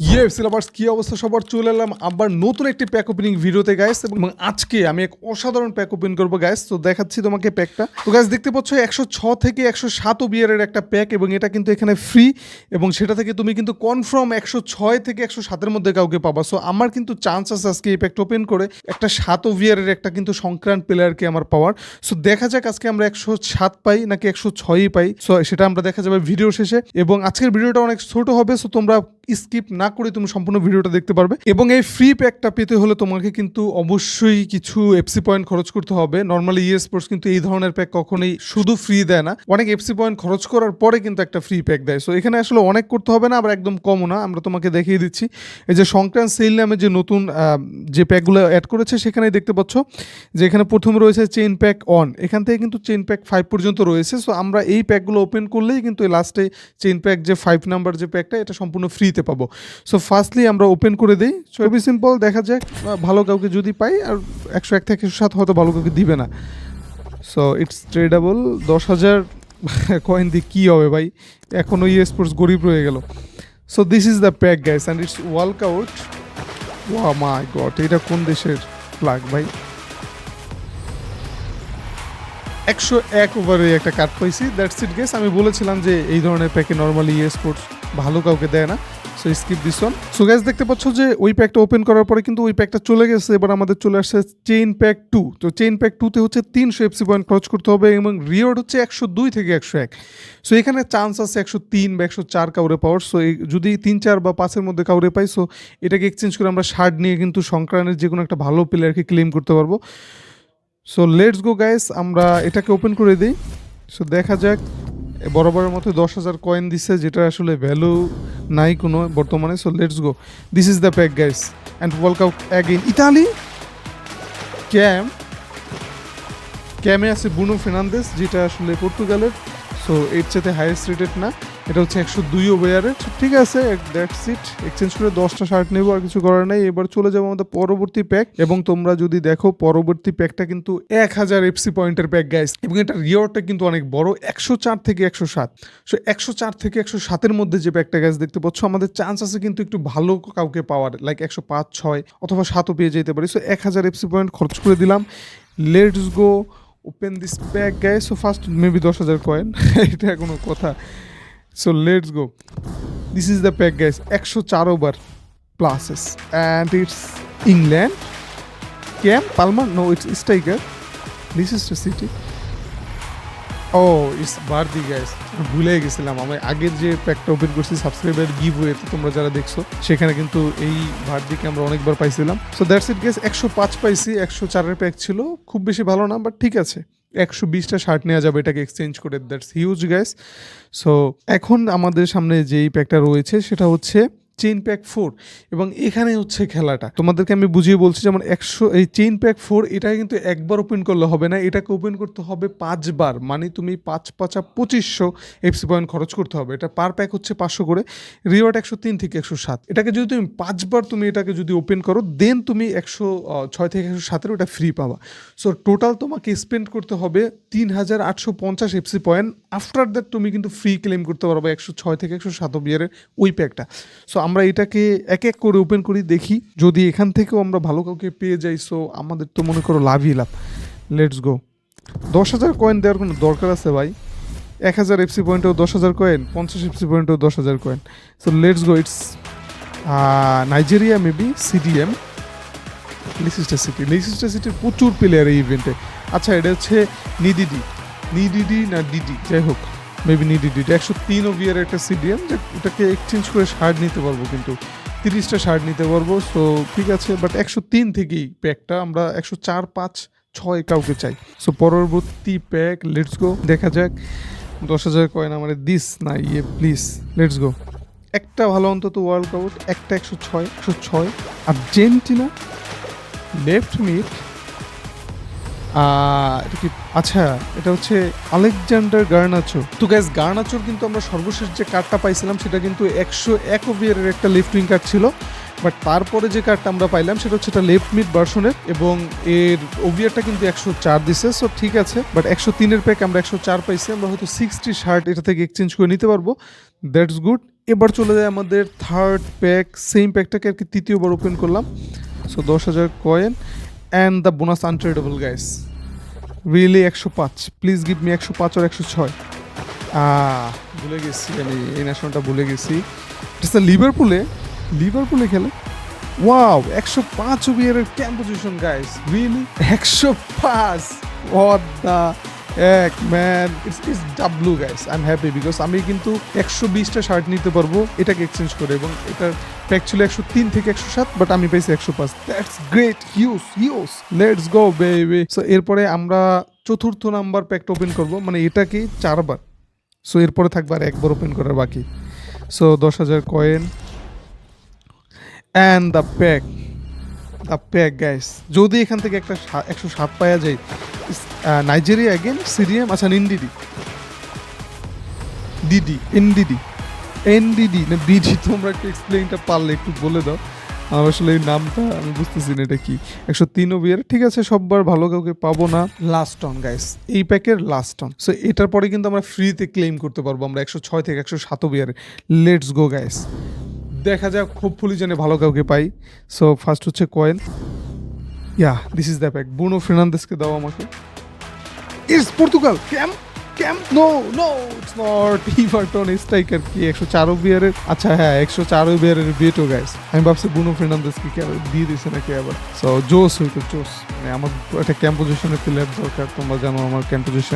ইয়ে সিলেবাস কি অবস্থা সবার চলে এলাম। আবার নতুন একটি প্যাক ওপেনিং ভিডিওতে গাইস এবং আজকে আমি এক অসাধারণ প্যাক ওপেন করব গাইস তো দেখাচ্ছি তোমাকে প্যাকটা তো গাইস দেখতে পাচ্ছ, একশো ছ থেকে একশো সাত বিয়ারের একটা প্যাক এবং এটা কিন্তু এখানে ফ্রি এবং সেটা থেকে তুমি কিন্তু কনফার্ম একশো ছয় থেকে একশো সাতের মধ্যে কাউকে পাবা। সো আমার কিন্তু চান্স আছে আজকে এই প্যাকটা ওপেন করে একটা সাত বিয়ারের একটা কিন্তু সংক্রান্ত প্লেয়ারকে আমার পাওয়ার। সো দেখা যাক আজকে আমরা একশো সাত পাই নাকি একশো ছয়ই পাই। সো সেটা আমরা দেখা যাবে ভিডিও শেষে, এবং আজকের ভিডিওটা অনেক ছোট হবে সো তোমরা স্কিপ না করে তুমি সম্পূর্ণ ভিডিওটা দেখতে পারবে। এবং এই ফ্রি প্যাকটা পেতে হলে তোমাকে কিন্তু অবশ্যই কিছু এফসি পয়েন্ট খরচ করতে হবে। নর্মালি ইয়ে স্পোর্টস কিন্তু এই ধরনের প্যাক কখনোই শুধু ফ্রি দেয় না। অনেক এফসি পয়েন্ট খরচ করার পরে কিন্তু একটা ফ্রি প্যাক দেয়। সো এখানে আসলে অনেক করতে হবে না, আবার একদম কমও না। আমরা তোমাকে দেখিয়ে দিচ্ছি। এই যে সংক্রান্ত সেল নামে যে নতুন যে প্যাকগুলো অ্যাড করেছে, সেখানেই দেখতে পাচ্ছ যে এখানে প্রথমে রয়েছে চেইন প্যাক অন এখান থেকে কিন্তু চেইন প্যাক ফাইভ পর্যন্ত রয়েছে। সো আমরা এই প্যাকগুলো ওপেন করলেই কিন্তু লাস্টে চেইন প্যাক যে ফাইভ নাম্বার যে প্যাকটা এটা সম্পূর্ণ ফ্রিতে পাবো। সো ফার্স্টলি আমরা ওপেন করে দিই। খুবই সিম্পল দেখা যাক। ভালো কাউকে যদি পাই, আর একশো এক থেকে একশো সাত হয়তো ভালো কাউকে দিবে না। সো ইটস ট্রেডেবল দশ হাজার কয়েন দিয়ে কী হবে ভাই? এখনও ইয়ে স্পোর্টস গরিব রয়ে গেল। So this is the pack guys and it's walk out whoa my God এটা কোন দেশের ফ্লাগ ভাই? একশো এক ওভারে একটা কাট পাইছি। দ্যাটস ইট গেস আমি বলেছিলাম যে এই ধরনের প্যাকে নর্মালি ইয়ে স্পোর্টস ভালো কাউকে দেয় না। So skip this one so guys দেখতে পাচ্ছ যে ওই প্যাকটা ওপেন করার পরে কিন্তু ওই প্যাকটা চলে গেছে। এবার আমাদের চলে আসছে চেইন প্যাক টু তো চেইন প্যাক টুতে হচ্ছে তিনশো এফসি পয়েন্ট খরচ করতে হবে এবং রিওয়ার্ড হচ্ছে একশো দুই থেকে একশো এক। সো এখানে চান্স আছে একশো তিন বা একশো চার কাউরে পাওয়ার। সো যদি তিন, চার বা পাঁচের মধ্যে কাউরে পাই সো এটাকে এক্সচেঞ্জ করে আমরা শার্ট নিয়ে কিন্তু সংক্রান্তের যে কোনো একটা ভালো প্লেয়ারকে ক্লেম করতে পারব। সো লেটস গো গাইস আমরা এটাকে ওপেন করে দিই। সো দেখা যাক বরাবরের মতো দশ হাজার কয়েন দিছে যেটা আসলে ভ্যালু নাই কোনো, বর্তমানে so let's go this is the pack guys and world out again Italy? ক্যাম? ক্যামে আছে বুনো ফেনান্দেস যেটা আসলে পর্তুগালের সো এর চেয়ে হাইয়েস্ট রেটেড না। এটা হচ্ছে একশো দুই ওভারের ঠিক আছে দ্যাটস ইট এক্সচেঞ্জ করে দশটা শার্ট নেব, আর কিছু করার নেই। এবার চলে যাব আমাদের পরবর্তী প্যাক এবং তোমরা যদি দেখো, পরবর্তী প্যাকটা কিন্তু এক হাজার এফসি পয়েন্টের প্যাক গাইস এবং এটা রিওয়ার্ডটা কিন্তু অনেক বড়, একশো চার থেকে একশো সাত। সো একশো চার থেকে একশো সাতের মধ্যে যে প্যাকটা গাছ দেখতে পাচ্ছ, আমাদের চান্স আছে কিন্তু একটু ভালো কাউকে পাওয়ার। লাইক একশো পাঁচ, ছয় অথবা সাতও পেয়ে যেতে পারি। সো এক হাজার এফসি পয়েন্ট খরচ করে দিলাম। Let's go open this pack guys so first maybe দশ হাজার কয়েন এটা কোনো কথা। So let's go this is the pack guys একশো চার over places and it's England CAM Palmer no it's striker this is the City oh it's Vardy guys ভুলে গেছিলাম। আমি আগের যে প্যাকটা ওপেন করছি সাবস্ক্রাইবার গিভ ওয়েতে তোমরা যারা দেখছ, সেখানে কিন্তু এই ভার্দিকে আমরা অনেকবার পাইছিলাম। সো দ্যাটস ইট গেস একশো পাঁচ পাইছি, একশো চারের প্যাক ছিল। খুব বেশি ভালো না বাট ঠিক আছে। একশো বিশটা শার্ট নেওয়া যাবে এটাকে এক্সচেঞ্জ করে দ্যাটস হিউজ গ্যাস সো এখন আমাদের সামনে যেই প্যাকটা রয়েছে, সেটা হচ্ছে চেইন প্যাক ফোর এবং এখানে হচ্ছে খেলাটা। তোমাদেরকে আমি বুঝিয়ে বলছি যেমন একশো, এই চেইন প্যাক ফোর এটা কিন্তু একবার ওপেন করলে হবে না, এটাকে ওপেন করতে হবে পাঁচবার। মানে তুমি পাঁচ পাঁচা পঁচিশশো এফসি পয়েন্ট খরচ করতে হবে। এটা পার প্যাক হচ্ছে পাঁচশো করে রিওয়ার্ড একশো তিন থেকে একশো সাত। এটাকে যদি তুমি পাঁচবার তুমি এটাকে যদি ওপেন করো দেন তুমি একশো ছয় থেকে একশো সাতের ওটা ফ্রি পাবা। সো টোটাল তোমাকে স্পেন্ড করতে হবে তিন হাজার আটশো পঞ্চাশ এফসি পয়েন্ট আফটার দ্যাট তুমি কিন্তু ফ্রি ক্লেম করতে পারবে একশো ছয় থেকে একশো সাত বিয়ারের ওই প্যাকটা সো আমরা এটাকে এক এক করে ওপেন করি, দেখি যদি এখান থেকেও আমরা ভালো কাউকে পেয়ে যাই সো আমাদের তো মনে করো লাভই লাভ। লেটস গো দশ হাজার কয়েন দেওয়ার কোনো দরকার আছে ভাই? এক হাজার এফসি পয়েন্টেও দশ হাজার কয়েন পঞ্চাশ এফসি পয়েন্টেও দশ হাজার coin so let's go it's Nigeria maybe CDM Leicester City Leicester সিটির প্রচুর প্লেয়ার এই ইভেন্টে আচ্ছা এটা হচ্ছে নিডিডি নিডিডি না ডিডি যাই হোক। মেবি নিডিডি এটা একশো তিন ওভিয়ার একটা সিডিএম এটাকে এক্সচেঞ্জ করে শার্ট নিতে পারব কিন্তু তিরিশটা শার্ট নিতে পারব। সো ঠিক আছে বাট একশো তিন থেকেই প্যাকটা আমরা একশো চার পাঁচ ছয় কাউকে চাই। সো পরবর্তী প্যাক লেটস গো দেখা যাক, দশ হাজার কয়েন আমার দিস না ইয়ে প্লিজ লেটস গো একটা ভালো অন্তত ওয়ার্ল্ড আউট একটা একশো ছয় একশো ছয়। আর্জেন্টিনা লেফট মিড এটা কি আচ্ছা এটা হচ্ছে আলেকজান্ডার গার্নাচো তো গ্যাস গার্নাচোর কিন্তু আমরা সর্বশেষ যে কার্ডটা পাইছিলাম, সেটা কিন্তু একশো এক ওভিয়ারের একটা লেফট উইং কার্ড ছিল। বাট তারপরে যে কার্ডটা আমরা পাইলাম, সেটা হচ্ছে এটা লেফট মিড ভার্সনের এবং এর ওভিয়ারটা কিন্তু একশো চার দিছে সো ঠিক আছে। বাট একশো তিনের প্যাক আমরা একশো চার পাইছি, আমরা হয়তো সিক্সটি শার্ট এটা থেকে এক্সচেঞ্জ করে নিতে পারব। দ্যাটস গুড এবার চলে যায় আমাদের থার্ড প্যাক সেম প্যাকটাকে আর কি তৃতীয়বার ওপেন করলাম। সো দশ হাজার coin and the bonus untradeable guys really একশো পাঁচ। প্লিজ গিভ মি একশো পাঁচ আর একশো ছয়। ভুলে গেছি আমি, এই ন্যাশনালটা ভুলে গেছি। এটা লিভারপুলে লিভারপুলে খেলে। ওয়াও একশো পাঁচ ওভিয়ারের ক্যাম্প পজিশন গাইস রিয়েলি একশো পাঁচ। What the এক man it's it's W guys I am happy because আমি কিন্তু একশো বিশটা শার্ট নিতে পারব এটাকে এক্সচেঞ্জ করে এবং এটার প্যাক ছিল একশো তিন থেকে একশো সাত বাট আমি পাইছি একশো পাঁচ। That's great huge huge let's go baby so এরপরে আমরা চতুর্থ নাম্বার প্যাকটা ওপেন করব। মানে এটাকে চারবার। সো এরপরে থাকবে আর একবার ওপেন করার বাকি। সো দশ হাজার coin and the pack the pack guys যদি এখান থেকে একটা একশো সাত পাওয়া যায় নাইজেরিয়া অ্যাগেন সিরিয়াম আচ্ছা নিন্ডিডি ডিডি এনডিডি এনডিডি না ডিডি তোমরা একটু এক্সপ্লেইনটা পারলে একটু বলে দাও। আমার আসলে এই নামটা আমি বুঝতেছি না এটা কি। একশো তিন বিয়ার ঠিক আছে সববার ভালো কাউকে পাবো না। লাস্ট অন গাইস এই প্যাকের লাস্ট অন সো এটার পরে কিন্তু আমরা ফ্রিতে ক্লেম করতে পারব আমরা একশো ছয় থেকে একশো সাত বিয়ারে লেটস গো গাইস দেখা যাক হোপফুলি যেন ভালো কাউকে পাই। সো ফার্স্ট হচ্ছে coil yeah this is the pack Bruno ফের্নান্দেসকে দাও আমাকে। Is Portugal CAM no no striker কি একশো চারো আচ্ছা হ্যাঁ একশো চারো আমি ভাবছি কি দিয়ে নাকি আবার? সো জোস মানে আমার একটা প্লেয়ার দরকার। তোমরা আমার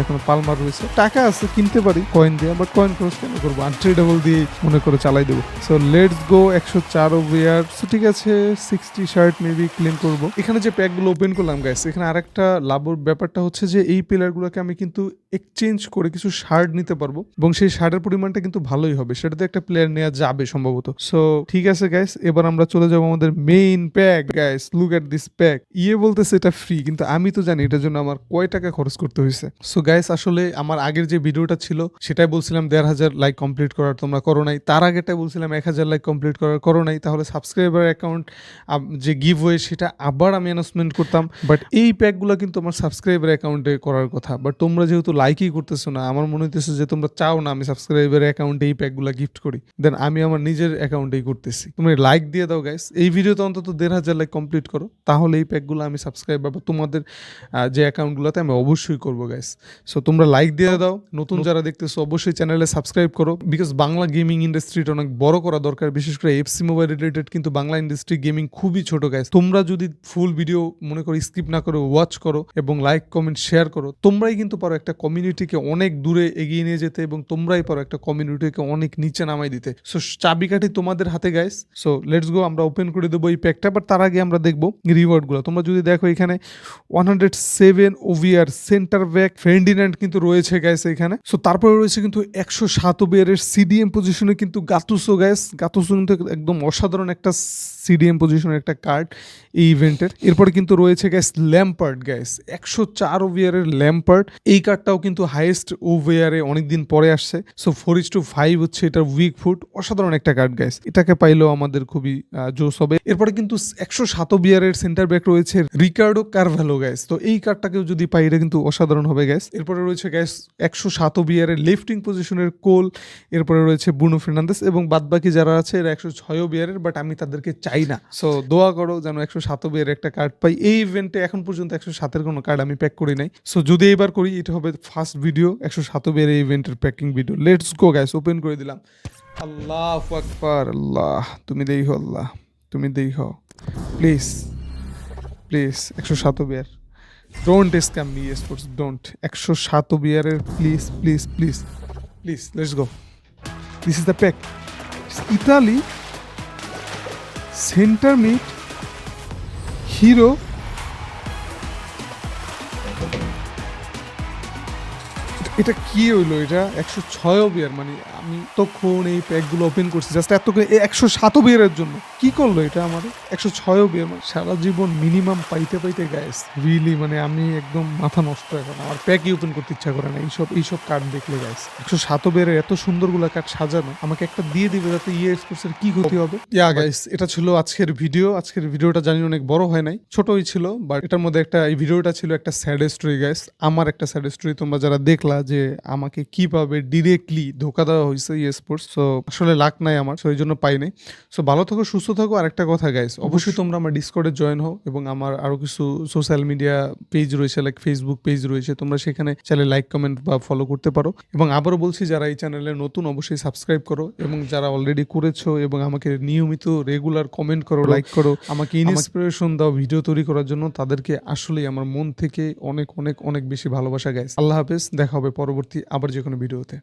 এখন পালমার রয়েছে। টাকা আছে, কিনতে পারি। কয়েন দিয়ে কয়েন খরচ করব? দিয়ে মনে করে চালাই দেবো। সো লেটস গো একশো চারো সো ঠিক আছে সিক্সটি শার্ট করব। এখানে যে প্যাকগুলো ওপেন করলাম গাইস এখানে আরেকটা লাভর ব্যাপারটা হচ্ছে যে এই প্লেয়ারগুলোকে আমি কিন্তু এক্সচেঞ্জ করে কিছু শার্ট নিতে পারব এবং সেই শার্টের পরিমাণটা কিন্তু ভালোই হবে। সেটাতে একটা প্লেয়ার নেওয়া যাবে সম্ভবত। সো ঠিক আছে গাইস এবার আমরা চলে যাব আমাদের main pack guys look at this pack ইয়ে বলতেছে এটা ফ্রি কিন্তু আমি তো জানি এটার জন্য আমার কয় টাকা খরচ করতে হয়েছে। সো গাইস আসলে আমার আগের যে ভিডিওটা ছিল, সেটাই বলছিলাম দেড় হাজার লাইক কমপ্লিট করার, তোমরা করো নাই। তার আগেটা বলছিলাম এক হাজার লাইক কমপ্লিট করার, করো নাই। তাহলে সাবস্ক্রাইবার অ্যাকাউন্ট যে গিভ ওয়ে সেটা আবার আমি অ্যানাউন্সমেন্ট করতাম। বাট এই প্যাকগুলো কিন্তু আমার সাবস্ক্রাইবার অ্যাকাউন্টে করার কথা। বাট তোমরা যেহেতু লাইকই করতেছো না আমার মনে হইতেছে যে তোমরা চাও না আমি সাবস্ক্রাইবার অ্যাকাউন্টে এই প্যাকগুলো গিফট করি। দেন আমি আমার নিজের অ্যাকাউন্টেই করতেছি। তুমি লাইক দিয়ে দাও গাইস এই ভিডিওতে অন্তত দেড় হাজার লাইক কমপ্লিট করো। তাহলে এই প্যাকগুলো আমি সাবস্ক্রাইবার বা তোমাদের যে অ্যাকাউন্টগুলোতে আমি অবশ্যই করব গাইস সো তোমরা লাইক দিয়ে দাও। নতুন যারা দেখতেছো অবশ্যই চ্যানেলে সাবস্ক্রাইব করো। বিকজ বাংলা গেমিং ইন্ডাস্ট্রিটা অনেক বড় করা দরকার। বিশেষ করে এফসি মোবাইল রিলেটেড কিন্তু বাংলা ইন্ডাস্ট্রি গেমিং খুবই ছোট গাইস তোমরা যদি ফুল ভিডিও মনে করো স্কিপ না করো ওয়াচ করো এবং লাইক কমেন্ট শেয়ার করো তোমরাই কিন্তু পারো একটা কমিউনিটিকে অনেক দূরে এগিয়ে নিয়ে যেতে এবং তোমরাই পারো একটা কমিউনিটিকে অনেক নিচে নামাই দিতে। সো চাবিকাঠি তোমাদের হাতে গাইস সো লেটস গো আমরা ওপেন করে দেবো এই প্যাকটা বাট তার আগে আমরা দেখব রিওয়ার্ডগুলো তোমরা যদি দেখো এখানে one hundred seven OVR centre back Ferdinand কিন্তু রয়েছে গ্যাস এখানে। সো তারপরে রয়েছে কিন্তু একশো সাত ওভিআরের সিডিএম পজিশনে কিন্তু গাতুসো গ্যাস গাতুসো কিন্তু একদম অসাধারণ একটা সিডিএম পজিশনের একটা কার্ড এই ইভেন্টের এরপরে কিন্তু রয়েছে গ্যাস ল্যাম্পার্ড গ্যাস একশো চার ওভিআরের ল্যাম্পার্ড এই কার্ডটাও কিন্তু হাইয়েস্ট ওভিআরে অনেকদিন পরে আসছে। So four is two five হচ্ছে এটার উইক ফুট অসাধারণ একটা কার্ড গাইস এটাকে পাইলেও আমাদের খুবই জোশ হবে। এরপরে কিন্তু একশো সাত বিয়ারের সেন্টার ব্যাক রয়েছে রিকার্ডো কারভ্যালো গ্যাস তো এই কার্ডটাকেও যদি পাই এটা কিন্তু অসাধারণ হবে গ্যাস এরপরে রয়েছে গ্যাস একশো সাত বিয়ারের লেফটিং পজিশনের কোল। এরপরে রয়েছে বুনো ফের্নান্দেস এবং বাদবাকি যারা আছে, এরা একশো ছয় বিয়ারের বাট আমি তাদেরকে চাই না। সো দোয়া করো যেন একশো সাত বিয়ারের একটা কার্ড পাই। এই ইভেন্টে এখন পর্যন্ত একশো সাতের কোনো কার্ড আমি প্যাক করি নাই। সো যদি এবার করি, এটা হবে ফার্স্ট ভিডিও একশো সাত বিয়ারের ইভেন্টের packing video let's go guys open করে দিলাম। আল্লাহ আকবার আল্লাহ, তুমি দেই হো আল্লাহ, তুমি দেই হো প্লিজ প্লিজ একশো সাত বিয়ার don't scam me sports don't একশো সাত বিয়ারের please please please please let's go this is the pack Italy centre mid hero এটা কি হইল? এটা একশো ছয় বিয়ার মানে আমি তখন এই প্যাকগুলো ওপেন করছি জাস্ট এত একশো সাত বিয়ারের জন্য। কি করল এটা আমার একশো ছয় বিয়ার মানে সারা জীবন মিনিমাম পাইতে পাইতে গাইস রিয়েলি মানে আমি একদম মাথা নষ্ট এখন। আমার প্যাকই ওপেন করতে ইচ্ছা করে না, এইসব এইসব কার্ড দেখলে গাইস একশো সাত বিয়ারের এত সুন্দরগুলো কার্ড সাজানো, আমাকে একটা দিয়ে দিবে যাতে ইয়ে এর কি ক্ষতি হবে? ইয়া গাইস এটা ছিল আজকের ভিডিও আজকের ভিডিওটা জানি অনেক বড় হয় নাই, ছোটই ছিল বাট এটার মধ্যে একটা, এই ভিডিওটা ছিল একটা স্যাড স্টোরি গাইস আমার একটা স্যাড স্টোরি তোমরা যারা দেখলা যে আমাকে কীভাবে ডিরেক্টলি ধোকা দেওয়া হয়েছে ই স্পোর্টস সো আসলে লাক নাই আমার সো এই জন্য পাই নাই। সো ভালো থাকো সুস্থ থাকো। আর একটা কথা গাইস অবশ্যই তোমরা আমার ডিসকর্ডে জয়েন হও এবং আমার আরও কিছু সোশ্যাল মিডিয়া পেজ রয়েছে লাইক ফেসবুক পেজ রয়েছে তোমরা সেখানে চাইলে লাইক কমেন্ট বা ফলো করতে পারো। এবং আবারও বলছি যারা এই চ্যানেলে নতুন অবশ্যই সাবস্ক্রাইব করো এবং যারা অলরেডি করেছ এবং আমাকে নিয়মিত রেগুলার কমেন্ট করো লাইক করো আমাকে ইন্সপিরেশন দাও ভিডিও তৈরি করার জন্য তাদেরকে আসলেই আমার মন থেকে অনেক অনেক অনেক বেশি ভালোবাসা গাইস আল্লাহ হাফেজ দেখা হবে পরবর্তী আবার যে কোনো ভিডিওতে।